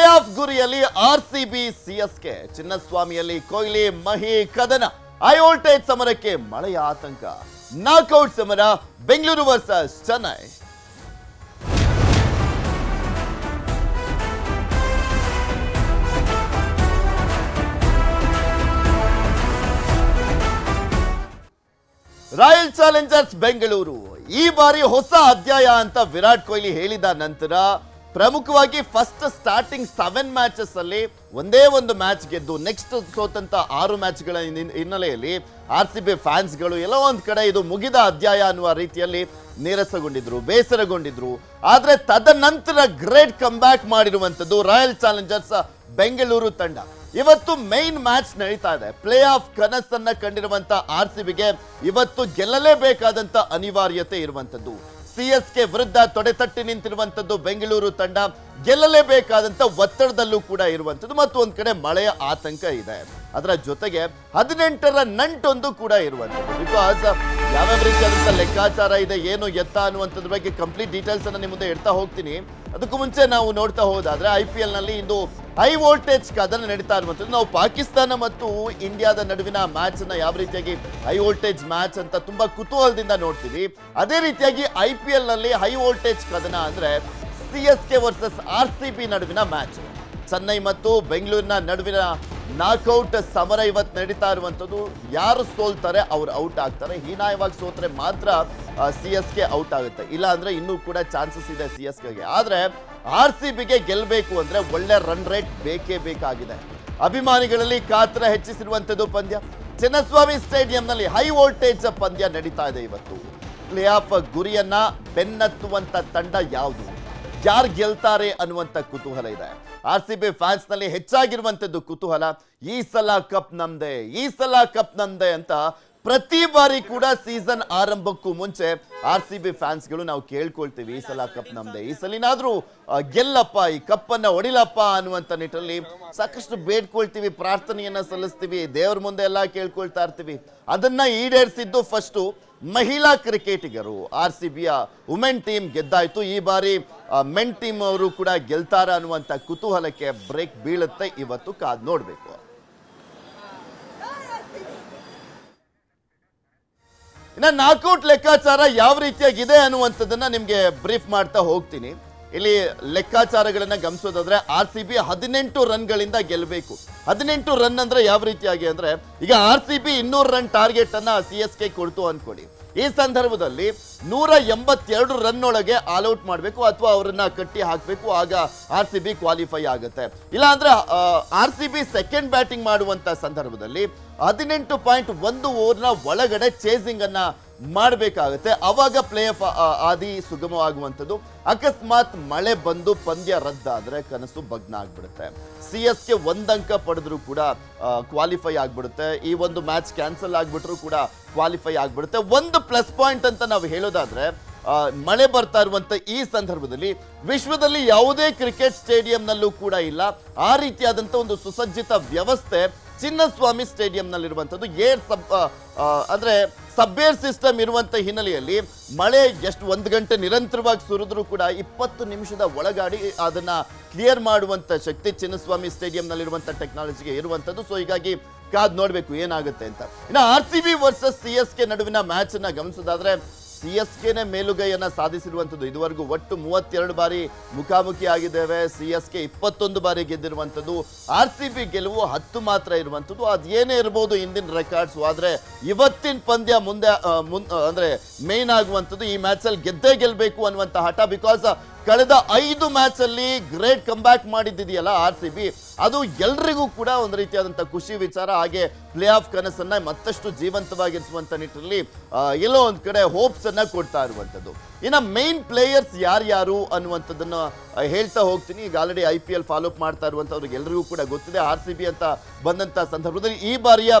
Play off ಗುರಿಯಲ್ಲಿ R C B CSK ಚಿನ್ನಸ್ವಾಮಿಯಲ್ಲಿ ಕೊಹ್ಲಿ ಮಹಿ ಕದನ. ಹೈ ವೋಲ್ಟೇಜ್ ಸಮರಕ್ಕೆ ಮಳೆಯ ಆತಂಕ. ನಾಕ್ಔಟ್ ಸಮರ Bengaluru versus Chennai. Royal Challengers Bengaluru. ಈ ಬಾರಿ ಹೊಸ ಅಧ್ಯಾಯ ಅಂತ ವಿರಾಟ್ ಕೊಹ್ಲಿ ಹೇಳಿದ ನಂತರ ಪ್ರಮುಖವಾಗಿ ಫಸ್ಟ್ ಸ್ಟಾರ್ಟಿಂಗ್ ಸೆವೆನ್ ಮ್ಯಾಚಸ್ ಅಲ್ಲಿ ಒಂದೇ ಒಂದು ಮ್ಯಾಚ್ ಗೆದ್ದು ನೆಕ್ಸ್ಟ್ ಸೋತಂತ ಆರು ಮ್ಯಾಚ್ಗಳ ಗಳ ಹಿನ್ನೆಲೆಯಲ್ಲಿ ಆರ್ ಸಿ ಬಿ ಫ್ಯಾನ್ಸ್ಗಳು ಎಲ್ಲೋ ಒಂದ್ ಕಡೆ ಇದು ಮುಗಿದ ಅಧ್ಯಾಯ ಅನ್ನುವ ರೀತಿಯಲ್ಲಿ ನೀರಸಗೊಂಡಿದ್ರು, ಬೇಸರಗೊಂಡಿದ್ರು. ಆದ್ರೆ ತದನಂತರ ಗ್ರೇಟ್ ಕಮ್ಬ್ಯಾಕ್ ಮಾಡಿರುವಂತದ್ದು ರಾಯಲ್ ಚಾಲೆಂಜರ್ಸ್ ಬೆಂಗಳೂರು ತಂಡ. ಇವತ್ತು ಮೈನ್ ಮ್ಯಾಚ್ ನಡೀತಾ ಇದೆ. ಪ್ಲೇ ಆಫ್ ಕನಸನ್ನ ಕಂಡಿರುವಂತ ಆರ್ ಸಿ ಬಿಗೆ ಇವತ್ತು ಗೆಲ್ಲಲೇಬೇಕಾದಂತ ಅನಿವಾರ್ಯತೆ ಇರುವಂತದ್ದು ಸಿ ಎಸ್ ಕೆ ವಿರುದ್ಧ ತೊಡೆತಟ್ಟಿ ನಿಂತಿರುವಂತದ್ದು ಬೆಂಗಳೂರು ತಂಡ ಗೆಲ್ಲಲೇಬೇಕಾದಂತ ಒತ್ತಡದಲ್ಲೂ ಕೂಡ ಇರುವಂತದ್ದು ಮತ್ತು ಒಂದ್ ಕಡೆ ಮಳೆಯ ಆತಂಕ ಇದೆ. ಅದರ ಜೊತೆಗೆ ಹದಿನೆಂಟರ ನಂಟೊಂದು ಕೂಡ ಇರುವಂತದ್ದು ಬಿಕಾಸ್ ಯಾವ್ಯಾವ ರೀತಿಯಾದಂಥ ಲೆಕ್ಕಾಚಾರ ಇದೆ, ಏನು ಎತ್ತ ಅನ್ನುವಂಥದ್ರ ಬಗ್ಗೆ ಕಂಪ್ಲೀಟ್ ಡೀಟೇಲ್ಸ್ ಅನ್ನ ನಿಮ್ಮ ಮುಂದೆ ಇಡ್ತಾ ಹೋಗ್ತೀನಿ. ಅದಕ್ಕೂ ಮುಂಚೆ ನಾವು ನೋಡ್ತಾ ಹೋದಾದರೆ ಐ ಪಿ ಎಲ್ನಲ್ಲಿ ಇಂದು ಹೈ ವೋಲ್ಟೇಜ್ ಕದನ ನಡೀತಾ ಇರುವಂಥದ್ದು. ನಾವು ಪಾಕಿಸ್ತಾನ ಮತ್ತು ಇಂಡಿಯಾದ ನಡುವಿನ ಮ್ಯಾಚ್ ಅನ್ನ ಯಾವ ರೀತಿಯಾಗಿ ಹೈ ವೋಲ್ಟೇಜ್ ಮ್ಯಾಚ್ ಅಂತ ತುಂಬಾ ಕುತೂಹಲದಿಂದ ನೋಡ್ತೀವಿ. ಅದೇ ರೀತಿಯಾಗಿ ಐ ಪಿ ಎಲ್ನಲ್ಲಿ ಹೈ ವೋಲ್ಟೇಜ್ ಕದನ ಅಂದ್ರೆ C S K versus R C B ನಡುವಿನ ಮ್ಯಾಚ್ ಚೆನ್ನೈ ಮತ್ತು ಬೆಂಗಳೂರಿನ ನಡುವಿನ ನಾಕ್ಔಟ್ ಸಮರ ಇವತ್ತು ನಡೀತಾ ಇರುವಂಥದ್ದು. ಯಾರು ಸೋಲ್ತಾರೆ ಅವ್ರು ಔಟ್ ಆಗ್ತಾರೆ. ಹೀನಾಯವಾಗಿ ಸೋತ್ರೆ ಮಾತ್ರ ಸಿ ಎಸ್ ಕೆ ಔಟ್ ಆಗುತ್ತೆ. ಇಲ್ಲ ಅಂದ್ರೆ ಇನ್ನೂ ಕೂಡ ಚಾನ್ಸಸ್ ಇದೆ ಸಿ ಎಸ್ ಕೆಗೆ ಆದ್ರೆ ಆರ್ ಸಿ ಬಿಗೆ ಗೆಲ್ಲಬೇಕು ಅಂದ್ರೆ ಒಳ್ಳೆ ರನ್ ರೇಟ್ ಬೇಕೇ ಬೇಕಾಗಿದೆ. ಅಭಿಮಾನಿಗಳಲ್ಲಿ ಕಾತರ ಹೆಚ್ಚಿಸಿರುವಂಥದ್ದು ಪಂದ್ಯ. ಚಿನ್ನಸ್ವಾಮಿ ಸ್ಟೇಡಿಯಂನಲ್ಲಿ ಹೈ ವೋಲ್ಟೇಜ್ ಪಂದ್ಯ ನಡೀತಾ ಇದೆ ಇವತ್ತು. ಪ್ಲೇ ಆಫ್ ಗುರಿಯನ್ನ ಬೆನ್ನತ್ತುವಂತ ತಂಡ ಯಾವುದು? ಯಾರು ಗೆಲ್ತಾರೆ ಅನ್ನುವಂಥ ಕುತೂಹಲ ಇದೆ. ಆರ್ ಸಿ ಬಿ ಫ್ಯಾನ್ಸ್ನಲ್ಲಿ ಹೆಚ್ಚಾಗಿರುವಂತದ್ದು ಕುತೂಹಲ, ಈ ಸಲ ಕಪ್ ನಂದೆ ಈ ಸಲ ಕಪ್ ನಂದೆ ಅಂತ ಪ್ರತಿ ಬಾರಿ ಕೂಡ ಸೀಸನ್ ಆರಂಭಕ್ಕೂ ಮುಂಚೆ ಆರ್ ಸಿ ಬಿ ಫ್ಯಾನ್ಸ್ಗಳು ನಾವು ಕೇಳ್ಕೊಳ್ತೀವಿ, ಈ ಸಲ ಕಪ್ ನಮ್ದೆ. ಈ ಸಲಿನಾದ್ರೂ ಗೆಲ್ಲಪ್ಪ, ಈ ಕಪ್ಪನ್ನ ಹೊಡಿಲಪ್ಪ ಅನ್ನುವಂಥ ನಿಟ್ಟಲ್ಲಿ ಸಾಕಷ್ಟು ಬೇಡ್ಕೊಳ್ತೀವಿ, ಪ್ರಾರ್ಥನೆಯನ್ನ ಸಲ್ಲಿಸ್ತೀವಿ, ದೇವ್ರ ಮುಂದೆ ಎಲ್ಲ ಕೇಳ್ಕೊಳ್ತಾ ಇರ್ತೀವಿ. ಅದನ್ನ ಈಡೇರಿಸಿದ್ದು ಫಸ್ಟು ಮಹಿಳಾ ಕ್ರಿಕೆಟಿಗರು. ಆರ್ ಸಿ ಬಿಯ ವುಮೆನ್ ಟೀಮ್ ಗೆದ್ದಾಯ್ತು. ಈ ಬಾರಿ ಮೆನ್ ಟೀಮ್ ಅವರು ಕೂಡ ಗೆಲ್ತಾರ ಅನ್ನುವಂಥ ಕುತೂಹಲಕ್ಕೆ ಬ್ರೇಕ್ ಬೀಳುತ್ತೆ. ಇವತ್ತು ಕಾದ್ ನೋಡ್ಬೇಕು. ಇನ್ನ ನಾಕೌಟ್ ಲೆಕ್ಕಾಚಾರ ಯಾವ ರೀತಿಯಾಗಿದೆ ಅನ್ನುವಂಥದ್ದನ್ನ ನಿಮ್ಗೆ ಬ್ರೀಫ್ ಮಾಡ್ತಾ ಹೋಗ್ತೀನಿ. ಇಲ್ಲಿ ಲೆಕ್ಕಾಚಾರಗಳನ್ನ ಗಮನಿಸೋದಾದ್ರೆ ಆರ್ ಸಿ ಬಿ ಹದಿನೆಂಟು ರನ್ಗಳಿಂದ ಗೆಲ್ಲಬೇಕು ಹದಿನೆಂಟು ರನ್ ಅಂದ್ರೆ ಯಾವ ರೀತಿಯಾಗಿ ಅಂದ್ರೆ ಈಗ ಆರ್ ಸಿ ಬಿ ಇನ್ನೂರು ರನ್ ಟಾರ್ಗೆಟ್ ಅನ್ನ ಸಿ ಎಸ್ ಕೆ ಕೊಡ್ತು ಅನ್ಕೊಡಿ ಈ ಸಂದರ್ಭದಲ್ಲಿ ನೂರ ಎಂಬತ್ತೆರಡು ರನ್ ಒಳಗೆ ಆಲ್ಔಟ್ ಮಾಡಬೇಕು ಅಥವಾ ಅವರನ್ನ ಕಟ್ಟಿ ಹಾಕಬೇಕು, ಆಗ ಆರ್ ಸಿ ಬಿ ಕ್ವಾಲಿಫೈ ಆಗುತ್ತೆ. ಇಲ್ಲಾಂದ್ರೆ R C B second batting ಮಾಡುವಂತ ಸಂದರ್ಭದಲ್ಲಿ ಹದಿನೆಂಟು ಪಾಯಿಂಟ್ ಒಂದು ಓವರ್ನ ಒಳಗಡೆ ಚೇಸಿಂಗ್ ಅನ್ನ ಮಾಡಬೇಕಾಗುತ್ತೆ. ಅವಾಗ ಪ್ಲೇ ಆಫ್ ಆದಿ ಸುಗಮವಾಗುವಂಥದ್ದು. ಅಕಸ್ಮಾತ್ ಮಳೆ ಬಂದು ಪಂದ್ಯ ರದ್ದಾದರೆ ಕನಸು ಭಗ್ನ ಆಗ್ಬಿಡುತ್ತೆ. ಸಿ ಎಸ್ ಕೆ ಒಂದಂಕ ಪಡೆದ್ರು ಕೂಡ ಕ್ವಾಲಿಫೈ ಆಗ್ಬಿಡುತ್ತೆ. ಈ ಒಂದು ಮ್ಯಾಚ್ ಕ್ಯಾನ್ಸಲ್ ಆಗಿಬಿಟ್ರೂ ಕೂಡ ಕ್ವಾಲಿಫೈ ಆಗ್ಬಿಡುತ್ತೆ. ಒಂದು ಪ್ಲಸ್ ಪಾಯಿಂಟ್ ಅಂತ ನಾವು ಹೇಳೋದಾದ್ರೆ ಮಳೆ ಬರ್ತಾ ಇರುವಂತ ಈ ಸಂದರ್ಭದಲ್ಲಿ ವಿಶ್ವದಲ್ಲಿ ಯಾವುದೇ ಕ್ರಿಕೆಟ್ ಸ್ಟೇಡಿಯಂನಲ್ಲೂ ಕೂಡ ಇಲ್ಲ. ಆ ರೀತಿಯಾದಂತ ಒಂದು ಸುಸಜ್ಜಿತ ವ್ಯವಸ್ಥೆ ಚಿನ್ನಸ್ವಾಮಿ ಸ್ಟೇಡಿಯಂನಲ್ಲಿರುವಂಥದ್ದು. ಏರ್ ಸಬ್ ಅಂದ್ರೆ ಸಬ್ಬೇರ್ ಸಿಸ್ಟಮ್ ಇರುವಂತ ಹಿನ್ನೆಲೆಯಲ್ಲಿ ಮಳೆ ಎಷ್ಟು ಒಂದು ಗಂಟೆ ನಿರಂತರವಾಗಿ ಸುರಿದ್ರು ಕೂಡ ಇಪ್ಪತ್ತು ನಿಮಿಷದ ಒಳಗಾಡಿ ಅದನ್ನ ಕ್ಲಿಯರ್ ಮಾಡುವಂತ ಶಕ್ತಿ ಚಿನ್ನಸ್ವಾಮಿ ಸ್ಟೇಡಿಯಂನಲ್ಲಿರುವಂತ ಟೆಕ್ನಾಲಜಿಗೆ ಇರುವಂತದ್ದು ಸೊ ಹೀಗಾಗಿ ಕಾದ್ ನೋಡ್ಬೇಕು ಏನಾಗುತ್ತೆ ಅಂತ. ಇನ್ನು R C B versus C S K ನಡುವಿನ ಮ್ಯಾಚ್ ಅನ್ನ ಗಮನಿಸೋದಾದ್ರೆ ಸಿ ಎಸ್ ಕೆನೇ ಮೇಲುಗೈಯನ್ನು ಸಾಧಿಸಿರುವಂಥದ್ದು. ಇದುವರೆಗೂ ಒಟ್ಟು ಮೂವತ್ತೆರಡು ಬಾರಿ ಮುಖಾಮುಖಿ ಆಗಿದ್ದೇವೆ. ಸಿ ಎಸ್ ಕೆ ಇಪ್ಪತ್ತೊಂದು ಬಾರಿ ಗೆದ್ದಿರುವಂಥದ್ದು. ಆರ್ ಸಿ ಬಿ ಗೆಲುವು ಹತ್ತು ಮಾತ್ರ ಇರುವಂಥದ್ದು. ಅದೇನೇ ಇರ್ಬೋದು ಇಂದಿನ ರೆಕಾರ್ಡ್ಸ್ ಆದರೆ ಇವತ್ತಿನ ಪಂದ್ಯ ಮುಂದೆ ಅಂದ್ರೆ ಮೇನ್ ಆಗುವಂಥದ್ದು ಈ ಮ್ಯಾಚಲ್ಲಿ ಗೆದ್ದೇ ಗೆಲ್ಲಬೇಕು ಅನ್ನುವಂಥ ಹಠ. ಬಿಕಾಸ್ ಕಳೆದ ಐದು ಮ್ಯಾಚ್ ಅಲ್ಲಿ ಗ್ರೇಟ್ ಕಂಬ್ಯಾಕ್ ಮಾಡಿದ್ದಿದೆಯಲ್ಲ ಆರ್ ಸಿ ಬಿ. ಅದು ಎಲ್ರಿಗೂ ಕೂಡ ಒಂದು ರೀತಿಯಾದಂಥ ಖುಷಿ ವಿಚಾರ. ಹಾಗೆ ಪ್ಲೇ ಆಫ್ ಕನಸನ್ನ ಮತ್ತಷ್ಟು ಜೀವಂತವಾಗಿರಿಸುವಂತ ನಿಟ್ಟಿನಲ್ಲಿ ಎಲ್ಲೋ ಒಂದ್ ಕಡೆ ಹೋಪ್ಸ್ ಅನ್ನ ಕೊಡ್ತಾ ಇರುವಂತದ್ದು ಇನ್ನ ಮೈನ್ ಪ್ಲೇಯರ್ಸ್ ಯಾರ್ಯಾರು ಅನ್ನುವಂಥದ್ದನ್ನ ಹೇಳ್ತಾ ಹೋಗ್ತೀನಿ. ಈಗ already I P L follow up ಮಾಡ್ತಾ ಇರುವಂತವ್ರಿಗೆ ಎಲ್ರಿಗೂ ಕೂಡ ಗೊತ್ತಿದೆ. ಆರ್ ಸಿ ಬಿ ಅಂತ ಬಂದಂತ ಸಂದರ್ಭದಲ್ಲಿ ಈ ಬಾರಿಯ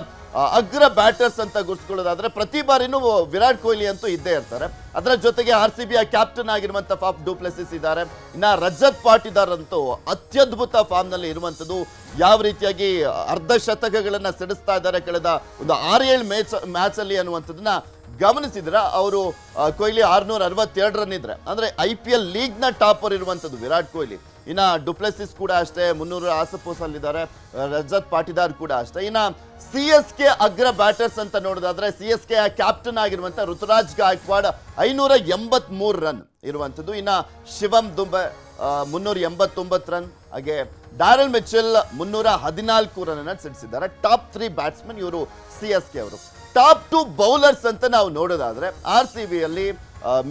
ಅಗ್ರ ಬ್ಯಾಟರ್ಸ್ ಅಂತ ಗುರ್ಸ್ಕೊಳ್ಳೋದಾದ್ರೆ ಪ್ರತಿ ಬಾರಿನೂ ವಿರಾಟ್ ಕೊಹ್ಲಿ ಅಂತೂ ಇದ್ದೇ ಇರ್ತಾರೆ. ಅದರ ಜೊತೆಗೆ ಆರ್ ಸಿ ಬಿಯ ಕ್ಯಾಪ್ಟನ್ ಆಗಿರುವಂತ ಫಾಫ್ ಡೂಪ್ಲೆಸಿಸ್ ಇದ್ದಾರೆ. ಇನ್ನ ರಜತ್ ಪಾಟಿದಾರ್ ಅಂತೂ ಅತ್ಯದ್ಭುತ ಫಾರ್ಮ್ನಲ್ಲಿ ಇರುವಂತದ್ದು ಯಾವ ರೀತಿಯಾಗಿ ಅರ್ಧ ಶತಕಗಳನ್ನ ಸಿಡಿಸ್ತಾ ಇದ್ದಾರೆ, ಕಳೆದ ಒಂದು ಆರು ಏಳು ಮ್ಯಾಚ್ ಮ್ಯಾಚ್ ಅಲ್ಲಿ ಅನ್ನುವಂಥದ್ದನ್ನ ಗಮನಿಸಿದ್ರ, ಅವರು ಕೊಹ್ಲಿ ಆರ್ನೂರ ಅರವತ್ತೆರಡು ರನ್ ಇದ್ರೆ ಅಂದ್ರೆ ಐ ಪಿ ಎಲ್ ಲೀಗ್ನ ಟಾಪರ್ ಇರುವಂತದ್ದು ವಿರಾಟ್ ಕೊಹ್ಲಿ. ಇನ್ನ ಡುಪ್ಲೆಸಿಸ್ ಕೂಡ ಅಷ್ಟೇ, ಮುನ್ನೂರು ಆಸಪೋಸ್ ಅಲ್ಲಿದ್ದಾರೆ ರಜತ್ ಪಾಟಿದಾರ್ ಕೂಡ ಅಷ್ಟೇ. ಇನ್ನ ಸಿ ಎಸ್ ಕೆ ಅಗ್ರ ಬ್ಯಾಟರ್ಸ್ ಅಂತ ನೋಡೋದಾದ್ರೆ, ಸಿ ಎಸ್ ಕೆ ಕ್ಯಾಪ್ಟನ್ ಆಗಿರುವಂತ ಋತುರಾಜ್ ಗಾಯಕ್ವಾಡ್ ಐನೂರ ಎಂಬತ್ ರನ್ ಇರುವಂತದ್ದು ಇನ್ನ ಶಿವಂ ದುಂಬೆ ಮುನ್ನೂರ ಎಂಬತ್ತೊಂಬತ್ತು ರನ್ ಹಾಗೆ ಡ್ಯಾರಲ್ ಮಿಚೆಲ್ ಮುನ್ನೂರ ಹದಿನಾಲ್ಕು ರನ್ ಅನ್ನ ಸಿಡಿಸಿದ್ದಾರೆ ಟಾಪ್ ತ್ರೀ ಬ್ಯಾಟ್ಸ್ಮನ್ ಇವರು ಸಿ ಎಸ್ ಕೆ ಅವರು. ಟಾಪ್ ಟು ಬೌಲರ್ಸ್ ಅಂತ ನಾವು ನೋಡೋದಾದ್ರೆ ಆರ್ ಸಿ ಬಿಯಲ್ಲಿ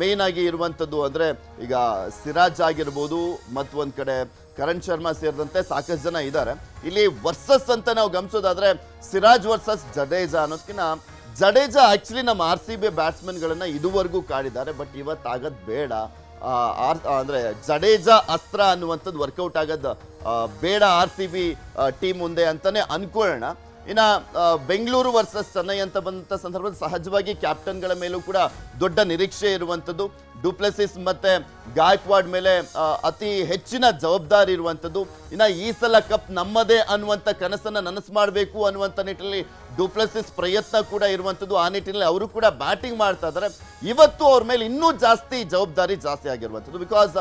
ಮೇನ್ ಆಗಿ ಇರುವಂತದ್ದು ಅಂದ್ರೆ ಈಗ ಸಿರಾಜ್ ಆಗಿರ್ಬೋದು ಮತ್ತು ಒಂದ್ ಕಡೆ ಕರಣ್ ಶರ್ಮಾ ಸೇರಿದಂತೆ ಸಾಕಷ್ಟು ಜನ ಇದ್ದಾರೆ. ಇಲ್ಲಿ ವರ್ಸಸ್ ಅಂತ ನಾವು ಗಮನಿಸೋದಾದ್ರೆ ಸಿರಾಜ್ ವರ್ಸಸ್ ಜಡೇಜಾ ಅನ್ನೋದಕ್ಕಿಂತ ಜಡೇಜಾ ಆಕ್ಚುಲಿ ನಮ್ಮ ಆರ್ ಸಿ ಬಿ ಬ್ಯಾಟ್ಸ್ಮನ್ಗಳನ್ನು ಇದುವರೆಗೂ ಕಾಡಿದ್ದಾರೆ ಬಟ್ ಇವತ್ತಾಗದ್ ಬೇಡ. ಆರ್, ಅಂದ್ರೆ ಜಡೇಜಾ ಅಸ್ತ್ರ ಅನ್ನುವಂಥದ್ದು ವರ್ಕೌಟ್ ಆಗೋದು ಬೇಡ ಆರ್ ಸಿ ಬಿ ಟೀಮ್ ಮುಂದೆ ಅಂತಲೇ ಅನ್ಕೊಳ್ಳೋಣ. ಇನ್ನ ಬೆಂಗಳೂರು ವರ್ಸಸ್ ಚೆನ್ನೈ ಅಂತ ಬಂದಂಥ ಸಂದರ್ಭದಲ್ಲಿ ಸಹಜವಾಗಿ ಕ್ಯಾಪ್ಟನ್ಗಳ ಮೇಲೂ ಕೂಡ ದೊಡ್ಡ ನಿರೀಕ್ಷೆ ಇರುವಂಥದ್ದು. ಡುಪ್ಲೆಸಿಸ್ ಮತ್ತು ಗಾಯಕ್ವಾಡ್ ಮೇಲೆ ಅತಿ ಹೆಚ್ಚಿನ ಜವಾಬ್ದಾರಿ ಇರುವಂಥದ್ದು. ಇನ್ನು ಈ ಸಲ ಕಪ್ ನಮ್ಮದೇ ಅನ್ನುವಂಥ ಕನಸನ್ನು ನನಸು ಮಾಡಬೇಕು ಅನ್ನುವಂಥ ನಿಟ್ಟಿನಲ್ಲಿ ಡುಪ್ಲೆಸಿಸ್ ಪ್ರಯತ್ನ ಕೂಡ ಇರುವಂಥದ್ದು. ಆ ನಿಟ್ಟಿನಲ್ಲಿ ಅವರು ಕೂಡ ಬ್ಯಾಟಿಂಗ್ ಮಾಡ್ತಾ ಇದ್ದಾರೆ. ಇವತ್ತು ಅವ್ರ ಮೇಲೆ ಇನ್ನೂ ಜಾಸ್ತಿ ಜವಾಬ್ದಾರಿ ಜಾಸ್ತಿ ಆಗಿರುವಂಥದ್ದು. ಬಿಕಾಸ್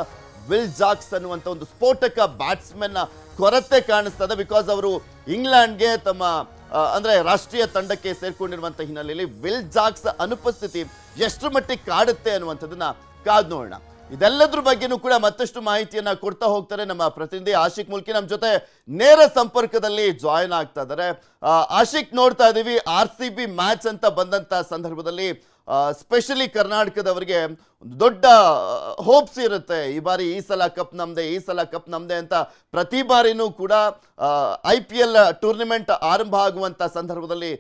ವಿಲ್ ಜಾಕ್ಸ್ ಅನ್ನುವಂಥ ಒಂದು ಸ್ಫೋಟಕ ಬ್ಯಾಟ್ಸ್ಮನ್ನ ಕೊರತೆ ಕಾಣಿಸ್ತದೆ ಬಿಕಾಸ್ ಅವರು ಇಂಗ್ಲೆಂಡ್ಗೆ ತಮ್ಮ ಅಂದ್ರೆ ರಾಷ್ಟ್ರೀಯ ತಂಡಕ್ಕೆ ಸೇರ್ಕೊಂಡಿರುವಂತಹ ಹಿನ್ನೆಲೆಯಲ್ಲಿ ವಿಲ್ ಜಾಕ್ಸ್ ಅನುಪಸ್ಥಿತಿ ಎಷ್ಟು ಮಟ್ಟಿಗೆ ಕಾಡುತ್ತೆ ಅನ್ನುವಂಥದ್ದನ್ನ ಕಾದ್ ನೋಡೋಣ. ಇದೆಲ್ಲದ್ರ ಬಗ್ಗೆನೂ ಕೂಡ ಮತ್ತಷ್ಟು ಮಾಹಿತಿಯನ್ನ ಕೊಡ್ತಾ ಹೋಗ್ತಾರೆ ನಮ್ಮ ಪ್ರತಿನಿಧಿ ಆಶಿಕ್ ಮುಲ್ಕಿ. ನಮ್ಮ ಜೊತೆ ನೇರ ಸಂಪರ್ಕದಲ್ಲಿ ಜಾಯಿನ್ ಆಗ್ತಾ ಇದ್ದಾರೆ. ಆಶಿಕ್ ನೋಡ್ತಾ ಇದ್ದೀವಿ ಆರ್ ಮ್ಯಾಚ್ ಅಂತ ಬಂದಂತ ಸಂದರ್ಭದಲ್ಲಿ ಸ್ಪೆಷಲಿ ಕರ್ನಾಟಕದವರಿಗೆ ದೊಡ್ಡ ಹೋಪ್ಸ್ ಇರುತ್ತೆ. ಈ ಬಾರಿ ಈ ಸಲ ಕಪ್ ನಮ್ದೆ, ಈ ಸಲ ಕಪ್ ನಮ್ದೆ ಅಂತ ಪ್ರತಿ ಬಾರಿನೂ ಕೂಡ ಐ ಪಿ ಎಲ್ ಟೂರ್ನಿಮೆಂಟ್ ಆರಂಭ ಆಗುವಂತ ಸಂದರ್ಭದಲ್ಲಿ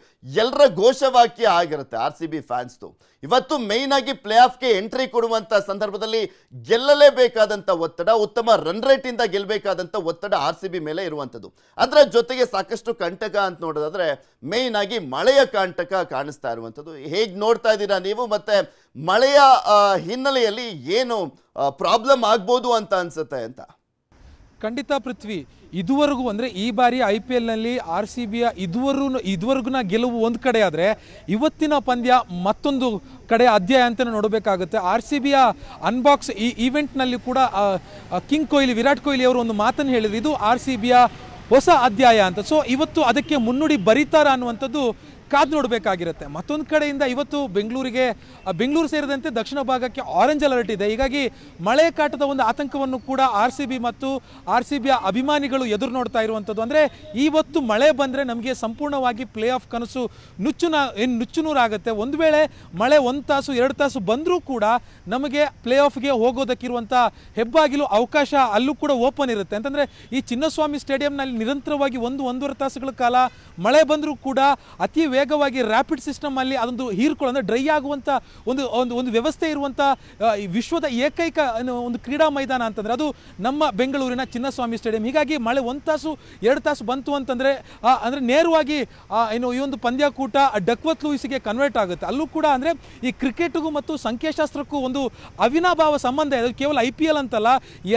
ಎಲ್ಲರ ಘೋಷವಾಕ್ಯ ಆಗಿರುತ್ತೆ ಆರ್ ಸಿ ಬಿ ಫ್ಯಾನ್ಸ್ದು ಇವತ್ತು ಮೇಯ್ನ್ ಆಗಿ ಪ್ಲೇ ಆಫ್ಗೆ ಎಂಟ್ರಿ ಕೊಡುವಂತ ಸಂದರ್ಭದಲ್ಲಿ ಗೆಲ್ಲಲೇಬೇಕಾದಂತ ಒತ್ತಡ, ಉತ್ತಮ ರನ್ ರೇಟ್ ಇಂದ ಗೆಲ್ಲಬೇಕಾದಂತ ಒತ್ತಡ ಆರ್ ಸಿ ಬಿ ಮೇಲೆ ಇರುವಂಥದ್ದು. ಅದರ ಜೊತೆಗೆ ಸಾಕಷ್ಟು ಕಂಟಕ ಅಂತ ನೋಡೋದಾದ್ರೆ ಮೇಯ್ನ್ ಆಗಿ ಮಳೆಯ ಕಂಟಕ ಕಾಣಿಸ್ತಾ ಇರುವಂಥದ್ದು. ಹೇಗೆ ನೋಡ್ತಾ ಇದ್ದೀರಾ ನೀವು? ಮತ್ತೆ ಮಳೆಯ ಹಿನ್ನೆಲೆಯಲ್ಲಿ ಏನು ಪ್ರಾಬ್ಲಮ್ ಆಗ್ಬೋದು ಅಂತ ಅನ್ಸುತ್ತೆ ಅಂತ? ಖಂಡಿತ ಪೃಥ್ವಿ, ಇದುವರೆಗೂ ಅಂದರೆ ಈ ಬಾರಿ ಐ ಪಿ ಎಲ್ನಲ್ಲಿ ಆರ್ ಸಿ ಬಿಯ ಇದುವರೆಗೂ, ಇದುವರೆಗಿನ ಗೆಲುವು ಒಂದು ಕಡೆ ಆದರೆ ಇವತ್ತಿನ ಪಂದ್ಯ ಮತ್ತೊಂದು ಕಡೆ ಅಧ್ಯಾಯ ಅಂತ ನೋಡಬೇಕಾಗುತ್ತೆ. ಆರ್ ಸಿ ಬಿಯ ಅನ್ಬಾಕ್ಸ್ ಈ ಈವೆಂಟ್ನಲ್ಲಿ ಕೂಡ ಕಿಂಗ್ ಕೊಹ್ಲಿ ವಿರಾಟ್ ಕೊಹ್ಲಿ ಅವರು ಒಂದು ಮಾತನ್ನು ಹೇಳಿದ್ರು. ಇದು ಆರ್ ಸಿ ಬಿಯ ಹೊಸ ಅಧ್ಯಾಯ ಅಂತ. ಸೊ ಇವತ್ತು ಅದಕ್ಕೆ ಮುನ್ನುಡಿ ಬರೀತಾರ ಅನ್ನುವಂಥದ್ದು ಕಾದು ನೋಡಬೇಕಾಗಿರುತ್ತೆ. ಮತ್ತೊಂದು ಕಡೆಯಿಂದ ಇವತ್ತು ಬೆಂಗಳೂರಿಗೆ ಬೆಂಗಳೂರು ಸೇರಿದಂತೆ ದಕ್ಷಿಣ ಭಾಗಕ್ಕೆ ಆರೆಂಜ್ ಅಲರ್ಟ್ ಇದೆ. ಹೀಗಾಗಿ ಮಳೆ ಕಾಟದ ಒಂದು ಆತಂಕವನ್ನು ಕೂಡ ಆರ್ ಸಿ ಬಿ ಮತ್ತು ಆರ್ ಸಿ ಬಿಯ ಅಭಿಮಾನಿಗಳು ಎದುರು ನೋಡ್ತಾ ಇರುವಂಥದ್ದು ಅಂದರೆ ಇವತ್ತು ಮಳೆ ಬಂದರೆ ನಮಗೆ ಸಂಪೂರ್ಣವಾಗಿ ಪ್ಲೇ ಆಫ್ ಕನಸು ನುಚ್ಚುನ, ಏನು ನುಚ್ಚುನೂರಾಗುತ್ತೆ. ಒಂದು ವೇಳೆ ಮಳೆ ಒಂದು ತಾಸು, ಎರಡು ತಾಸು ಬಂದರೂ ಕೂಡ ನಮಗೆ ಪ್ಲೇ ಆಫ್ಗೆ ಹೋಗೋದಕ್ಕಿರುವಂಥ ಹೆಬ್ಬಾಗಿಲು ಅವಕಾಶ ಅಲ್ಲೂ ಕೂಡ ಓಪನ್ ಇರುತ್ತೆ. ಅಂತಂದರೆ ಈ ಚಿನ್ನಸ್ವಾಮಿ ಸ್ಟೇಡಿಯಂನಲ್ಲಿ ನಿರಂತರವಾಗಿ ಒಂದು, ಒಂದೂವರೆ ತಾಸುಗಳ ಕಾಲ ಮಳೆ ಬಂದರೂ ಕೂಡ ಅತಿ ವೇಗವಾಗಿ ರ್ಯಾಪಿಡ್ ಸಿಸ್ಟಮ್ ಅಲ್ಲಿ ಅದೊಂದು ಹೀರ್ಕೊಳ್ಳೋ, ಅಂದರೆ ಡ್ರೈ ಆಗುವಂಥ ಒಂದು ಒಂದು ಒಂದು ವ್ಯವಸ್ಥೆ ಇರುವಂಥ ವಿಶ್ವದ ಏಕೈಕ ಒಂದು ಕ್ರೀಡಾ ಮೈದಾನ ಅಂತಂದರೆ ಅದು ನಮ್ಮ ಬೆಂಗಳೂರಿನ ಚಿನ್ನಸ್ವಾಮಿ ಸ್ಟೇಡಿಯಂ ಹೀಗಾಗಿ ಮಳೆ ಒಂದು ತಾಸು, ಎರಡು ತಾಸು ಬಂತು ಅಂತಂದರೆ ಅಂದರೆ ನೇರವಾಗಿ ಏನು, ಈ ಒಂದು ಪಂದ್ಯಾಕೂಟ ಡಕ್ವತ್ ಲೂಯಿಸ್ಗೆ ಕನ್ವರ್ಟ್ ಆಗುತ್ತೆ. ಅಲ್ಲೂ ಕೂಡ ಅಂದರೆ ಈ ಕ್ರಿಕೆಟ್ಗೂ ಮತ್ತು ಸಂಖ್ಯಾಶಾಸ್ತ್ರಕ್ಕೂ ಒಂದು ಅವಿನಾಭಾವ ಸಂಬಂಧ ಇದೆ. ಕೇವಲ ಐ ಅಂತಲ್ಲ,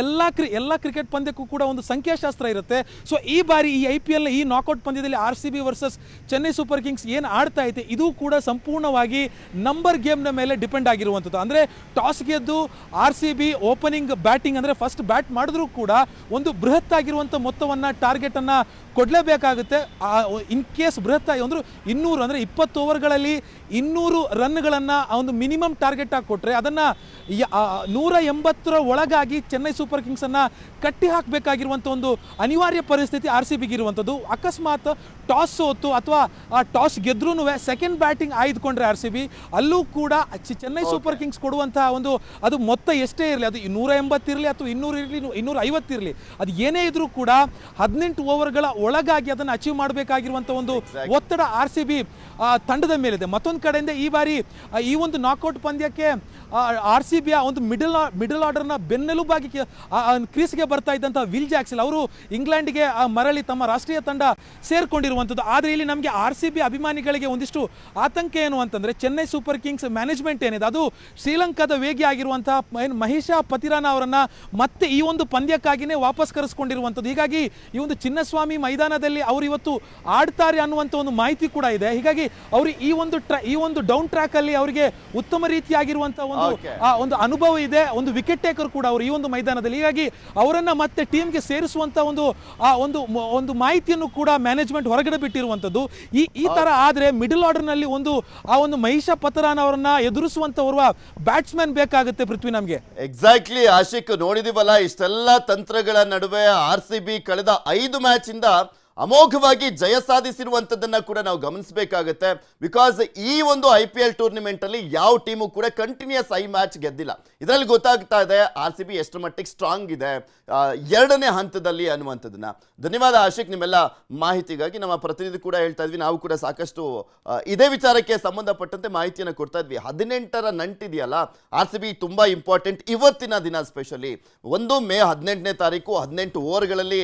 ಎಲ್ಲ ಕ್ರಿ, ಎಲ್ಲ ಕ್ರಿಕೆಟ್ ಪಂದ್ಯಕ್ಕೂ ಕೂಡ ಒಂದು ಸಂಖ್ಯಾಶಾಸ್ತ್ರ ಇರುತ್ತೆ. ಸೊ ಈ ಬಾರಿ ಈ ಐ ಪಿ ಎಲ್ ಈ ನಾಕೌಟ್ ಪಂದ್ಯದಲ್ಲಿ R C B versus Chennai Super Kings ಏನು ಆಡ್ತಾ ಐತೆ ಇದು ಕೂಡ ಸಂಪೂರ್ಣವಾಗಿ ನಂಬರ್ ಗೇಮ್ನ ಮೇಲೆ ಡಿಪೆಂಡ್ ಆಗಿರುವಂಥದ್ದು. ಅಂದರೆ ಟಾಸ್ ಗೆದ್ದು R C B opening batting ಅಂದರೆ ಫಸ್ಟ್ ಬ್ಯಾಟ್ ಮಾಡಿದ್ರೂ ಕೂಡ ಒಂದು ಬೃಹತ್ ಆಗಿರುವಂಥ ಮೊತ್ತವನ್ನು ಟಾರ್ಗೆಟನ್ನು ಕೊಡಲೇಬೇಕಾಗುತ್ತೆ. ಇನ್ ಕೇಸ್ ಬೃಹತ್ ಅಂದ್ರೆ ಇನ್ನೂರು ಅಂದರೆ ಇಪ್ಪತ್ತು ಓವರ್ಗಳಲ್ಲಿ ಇನ್ನೂರು ರನ್ಗಳನ್ನು ಒಂದು ಮಿನಿಮಮ್ ಟಾರ್ಗೆಟ್ ಆಗಿ ಕೊಟ್ಟರೆ ಅದನ್ನು ನೂರ ಎಂಬತ್ತರ ಒಳಗಾಗಿ ಚೆನ್ನೈ ಸೂಪರ್ ಕಿಂಗ್ಸನ್ನು ಕಟ್ಟಿ ಹಾಕಬೇಕಾಗಿರುವಂಥ ಒಂದು ಅನಿವಾರ್ಯ ಪರಿಸ್ಥಿತಿ ಆರ್ ಸಿ ಬಿಗೆ ಇರುವಂಥದ್ದು ಅಕಸ್ಮಾತ್ ಟಾಸ್ ಸೋತು ಅಥವಾ ಆ ಟಾಸ್ ಗೆದ್ರೂ ಸೆಕೆಂಡ್ ಬ್ಯಾಟಿಂಗ್ ಆಯ್ದುಕೊಂಡ್ರೆ ಆರ್ ಸಿ ಬಿ ಅಲ್ಲೂ ಕೂಡ ಚೆನ್ನೈ ಸೂಪರ್ ಕಿಂಗ್ಸ್ ಕೊಡುವಂತಹ ಒಂದು ಅದು ಮೊತ್ತ ಎಷ್ಟೇ ಇರಲಿ ಅದು ನೂರ ಎಂಬತ್ತಿರಲಿ ಅಥವಾ ಇನ್ನೂರು ಇರಲಿ ಇನ್ನೂರ ಐವತ್ತಿರಲಿ ಅದು ಏನೇ ಇದ್ರೂ ಕೂಡ ಹದಿನೆಂಟು ಓವರ್ಗಳ ಒಳಗಾಗಿ ಅದನ್ನು ಅಚೀವ್ ಮಾಡಬೇಕಾಗಿರುವಂಥ ಒಂದು ಒತ್ತಡ ಆರ್ ಸಿ ಬಿ ತಂಡದ ಮೇಲಿದೆ. ಮತ್ತೊಂದು ಕಡೆಯಿಂದ ಈ ಬಾರಿ ಈ ಒಂದು ನಾಕೌಟ್ ಪಂದ್ಯಕ್ಕೆ ಆರ್ ಸಿ ಬಿಯ ಒಂದು ಮಿಡಲ್ ಮಿಡಲ್ ಆರ್ಡರ್ನ ಬೆನ್ನೆಲುಬಾಗಿ ಕ್ರೀಸ್ಗೆ ಬರ್ತಾ ಇದ್ದಂಥ ವಿಲ್ ಜಾಕ್ಸಲ್ ಅವರು ಇಂಗ್ಲೆಂಡ್ಗೆ ಮರಳಿ ತಮ್ಮ ರಾಷ್ಟ್ರೀಯ ತಂಡ ಸೇರ್ಕೊಂಡಿರುವಂಥದ್ದು ಆದರೆ ಇಲ್ಲಿ ನಮಗೆ ಆರ್ ಸಿ ಬಿ ಅಭಿಮಾನಿಗಳಿಗೆ ಒಂದಿಷ್ಟು ಆತಂಕ ಏನು ಅಂತಂದರೆ ಚೆನ್ನೈ ಸೂಪರ್ ಕಿಂಗ್ಸ್ ಮ್ಯಾನೇಜ್ಮೆಂಟ್ ಏನಿದೆ? ಅದು ಶ್ರೀಲಂಕಾದ ವೇಗಿ ಆಗಿರುವಂತಹ ಏನು ಮಹೇಶ ಪತಿರಾನ ಅವರನ್ನು ಮತ್ತೆ ಈ ಒಂದು ಪಂದ್ಯಕ್ಕಾಗಿಯೇ ವಾಪಸ್ ಕರೆಸ್ಕೊಂಡಿರುವಂಥದ್ದು ಹೀಗಾಗಿ ಈ ಒಂದು ಚಿನ್ನಸ್ವಾಮಿ ಮೈದಾನದಲ್ಲಿ ಅವರು ಇವತ್ತು ಆಡ್ತಾರೆ ಅನ್ನುವಂಥ ಒಂದು ಮಾಹಿತಿ ಕೂಡ ಇದೆ. ಹೀಗಾಗಿ ಅವರು ಈ ಒಂದು ಟ್ರಾ ಈ ಒಂದು ಡೌನ್ ಟ್ರ್ಯಾಕ್ ಅಲ್ಲಿ ಅವರಿಗೆ ಉತ್ತಮ ರೀತಿಯಾಗಿರುವಂಥ ಒಂದು ಒಂದು ಆ ಒಂದು ಅನುಭವ ಇದೆ ಒಂದು ವಿಕೆಟ್ ಟೇಕರ್ ಕೂಡ ಅವರು ಈ ಒಂದು ಮೈದಾನದಲ್ಲಿ. ಹೀಗಾಗಿ ಅವರನ್ನ ಮತ್ತೆ ಟೀಮ್ಗೆ ಸೇರಿಸುವಂತ ಒಂದು ಆ ಒಂದು ಒಂದು ಮಾಹಿತಿಯನ್ನು ಕೂಡ ಮ್ಯಾನೇಜ್ಮೆಂಟ್ ಹೊರಗಡೆ ಬಿಟ್ಟಿರುವಂತದ್ದು ಈ ಈ ತರ ಆದ್ರೆ ಮಿಡಲ್ ಆರ್ಡರ್ನಲ್ಲಿ ಒಂದು ಆ ಒಂದು ಮಹಿಷ ಪತರಾನ್ ಅವರನ್ನ ಎದುರಿಸುವಂತ ಓರ್ವ ಬ್ಯಾಟ್ಸ್ಮನ್ ಬೇಕಾಗುತ್ತೆ ಪೃಥ್ವಿ ನಮಗೆ. ಎಕ್ಸಾಕ್ಟ್ಲಿ ಆಶಿಕ್ ನೋಡಿದಿವಲ್ಲ ಇಷ್ಟೆಲ್ಲ ತಂತ್ರಗಳ ನಡುವೆ ಆರ್ ಸಿ ಬಿ ಕಳೆದ ಐದು ಮ್ಯಾಚ್ ಇಂದ ಅಮೋಘವಾಗಿ ಜಯ ಸಾಧಿಸಿರುವಂತದ್ದನ್ನ ಕೂಡ ನಾವು ಗಮನಿಸಬೇಕಾಗುತ್ತೆ. ಬಿಕಾಸ್ ಈ ಒಂದು ಐ ಪಿ ಎಲ್ ಟೂರ್ನಿಮೆಂಟ್ ಅಲ್ಲಿ ಯಾವ ಟೀಮು ಕೂಡ ಕಂಟಿನ್ಯೂಸ್ ಐ ಮ್ಯಾಚ್ ಗೆದ್ದಿಲ್ಲ. ಇದರಲ್ಲಿ ಗೊತ್ತಾಗ್ತಾ ಇದೆ ಆರ್ ಸಿ ಬಿ ಎಷ್ಟು ಮಟ್ಟಿಗೆ ಸ್ಟ್ರಾಂಗ್ ಇದೆ ಎರಡನೇ ಹಂತದಲ್ಲಿ ಅನ್ನುವಂಥದ್ದನ್ನ. ಧನ್ಯವಾದ ಆಶಿಕ್, ನಿಮ್ಮೆಲ್ಲ ಮಾಹಿತಿಗಾಗಿ ನಮ್ಮ ಪ್ರತಿನಿಧಿ ಕೂಡ ಹೇಳ್ತಾ ಇದ್ವಿ. ನಾವು ಕೂಡ ಸಾಕಷ್ಟು ಇದೇ ವಿಚಾರಕ್ಕೆ ಸಂಬಂಧಪಟ್ಟಂತೆ ಮಾಹಿತಿಯನ್ನು ಕೊಡ್ತಾ ಇದ್ವಿ. ಹದಿನೆಂಟರ ನಂಟಿದೆಯಲ್ಲ ಆರ್ ಸಿ ಬಿ ತುಂಬಾ ಇಂಪಾರ್ಟೆಂಟ್ ಇವತ್ತಿನ ದಿನ ಸ್ಪೆಷಲಿ ಒಂದು ಮೇ ಹದಿನೆಂಟನೇ ತಾರೀಕು, ಹದಿನೆಂಟು ಓವರ್ಗಳಲ್ಲಿ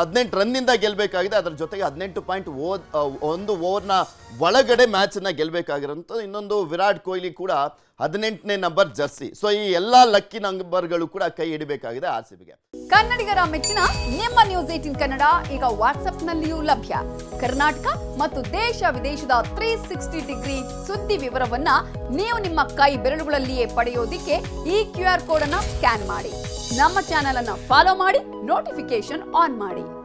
ಹದಿನೆಂಟು ರನ್ನಿಂದ ಗೆಲ್ಲಬೇಕಾಗಿದೆ. ಅದರ ಜೊತೆಗೆ ಹದಿನೆಂಟು ಪಾಯಿಂಟ್ ಓ ಆ, ಒಂದು ಓವರ್ನ ಒಳಗಡೆ ಮ್ಯಾಚನ್ನ ಗೆಲ್ಲಬೇಕಾಗಿರೋಂಥ ಇನ್ನೊಂದು ವಿರಾಟ್ ಕೊಹ್ಲಿ ಕೂಡ ಹದಿನೆಂಟನೇ ನಂಬರ್ ಜರ್ಸಿ. ಸೊ ಈ ಎಲ್ಲಾ ಲಕ್ಕಿ ನಂಬರ್ಗಳು ಕೂಡ ಕೈ ಇಡಬೇಕಾಗಿದೆ ಆರ್ ಸಿ ಕನ್ನಡಿಗರ ಮೆಚ್ಚಿನ ನಿಮ್ಮ ನ್ಯೂಸ್ ಏಟಿನ್ ಕನ್ನಡ ಈಗ ವಾಟ್ಸ್ಆಪ್ನಲ್ಲಿಯೂ ಲಭ್ಯ. ಕರ್ನಾಟಕ ಮತ್ತು ದೇಶ ವಿದೇಶದ ತ್ರೀ ಸಿಕ್ಸ್ಟಿ ಡಿಗ್ರಿ ಸುದ್ದಿ ವಿವರವನ್ನ ನೀವು ನಿಮ್ಮ ಕೈ ಬೆರಳುಗಳಲ್ಲಿಯೇ ಪಡೆಯೋದಿಕ್ಕೆ ಈ ಕ್ಯೂ ಆರ್ ಕೋಡ್ ಅನ್ನ ಸ್ಕ್ಯಾನ್ ಮಾಡಿ. ನಮ್ಮ ಚಾನೆಲ್ ಅನ್ನ ಫಾಲೋ ಮಾಡಿ ನೋಟಿಫಿಕೇಶನ್ ಆನ್ ಮಾಡಿ.